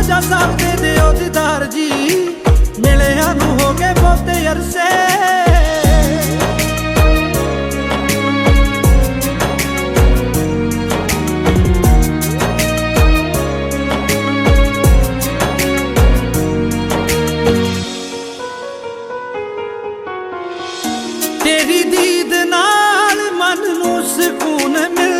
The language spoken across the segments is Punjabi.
ਰਾਜਾ ਸਾਹਿਬ ਦੇ ਦਿਓ ਦੀਦਾਰ ਜੀ ਮਿਲਿਆਂ ਨੂੰ ਹੋ ਗਏ ਬਹੁਤੇ ਅਰਸੇ। ਤੇਰੀ ਦੀਦ ਨਾਲ ਮਨ ਨੂੰ ਸਕੂਨ ਮਿਲ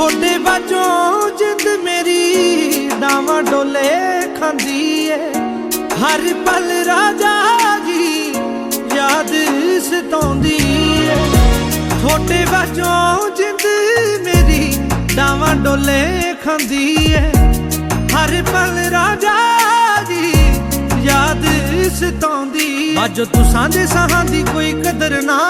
ਤੁਹਾਡੇ ਬਾਝੋਂ ਜਿੰਦ ਮੇਰੀ, ਡਾਵਾਂ ਡੋਲੇ ਖਾਂਦੀ ਏ। ਹਰ ਪਲ ਰਾਜਾ ਜੀ ਯਾਦ ਸਤਾਉਂਦੀ ਏ। ਤੁਹਾਡੇ ਬਾਝੋਂ ਜਿੰਦ ਮੇਰੀ, ਡਾਵਾਂ ਡੋਲੇ ਖਾਂਦੀ ਏ। ਹਰ ਪਲ ਰਾਜਾ ਜੀ ਯਾਦ ਸਤਾਉਂਦੀ ਅੱਜ ਤੂੰ ਸਾਂਝੇ ਸਾਹਾਂ ਦੀ ਕੋਈ ਕਦਰ ਨਾ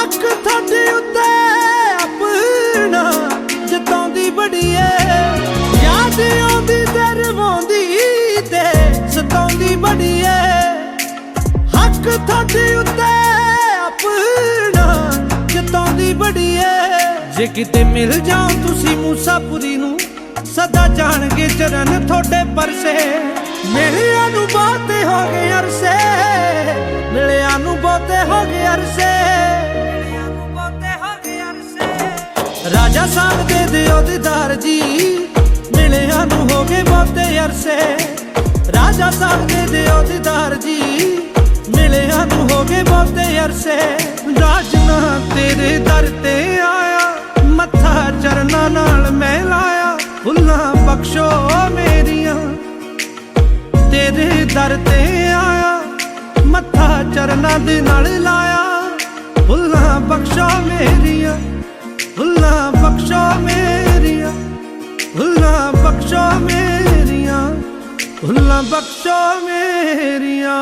ਹੱਕ ਤੁਹਾਡੇ ਉੱਤੇ ਆਪਣਾ ਜਤਾਉਂਦੀ ਬੜੀ ਏ। ਯਾਦ ਆਉਂਦੀ ਤੇਰੇ ਤੇ ਸਤਾਉਂਦੀ ਬੜੀ ਏ। ਹੱਕ ਤੁਹਾਡੇ ਉੱਤੇ ਆਪਣਾ ਜਤਾਉਂਦੀ ਬੜੀ ਏ। ਜੇ ਕਿਤੇ ਮਿਲ ਜਾਓ ਤੁਸੀਂ ਮੂਸਾਪੁਰੀ ਨੂੰ, ਸਦਾ ਜਾਣਗੇ ਚਰਨ ਤੁਹਾਡੇ ਪਰਸੇ। ਮਿਲਿਆ ਨੂੰ ਬਹੁਤੇ ਹੋ ਗਏ ਅਰਸੇ, ਮਿਲਿਆ ਨੂੰ ਬਹੁਤੇ ਹੋ ਗਏ ਅਰਸੇ। ਅਰਸੇ ਦੇ ਦਿਓ ਦੀਦਾਰ ਜੀ। ਮਿਲਿਆ ਨੂੰ ਹੋ ਗਏ ਬਹੁਤੇ ਅਰਸੇ। ਰਾਜਾ ਸਾਹਿਬ ਦੇ ਦਿਓ ਦੀਦਾਰ ਜੀ। ਮਿਲਿਆ ਨੂੰ ਹੋ ਗਏ ਬਹੁਤੇ ਅਰਸੇ। ਰਾਜਨਾ ਤੇਰੇ ਦਰ ਤੇ ਆਇਆ। ਮੱਥਾ ਚਰਨਾਂ ਨਾਲ ਮੈਂ ਲਾਇਆ। ਫੁੱਲਾਂ ਬਖਸ਼ੋ ਮੇਰੀਆਂ। ਤੇਰੇ ਦਰ ਤੇ ਆਇਆ। ਮੱਥਾ ਚਰਨਾਂ ਦੇ ਨਾਲ ਲਾਇਆ। ਫੁੱਲਾਂ ਬਖਸ਼ੋ ਮੇਰੀਆਂ। ਫੁੱਲਾਂ ਬਖਸ਼ੋ ਮੇਰੀਆਂ ਫੁੱਲਾਂ ਬਖਸ਼ੋ ਮੇਰੀਆਂ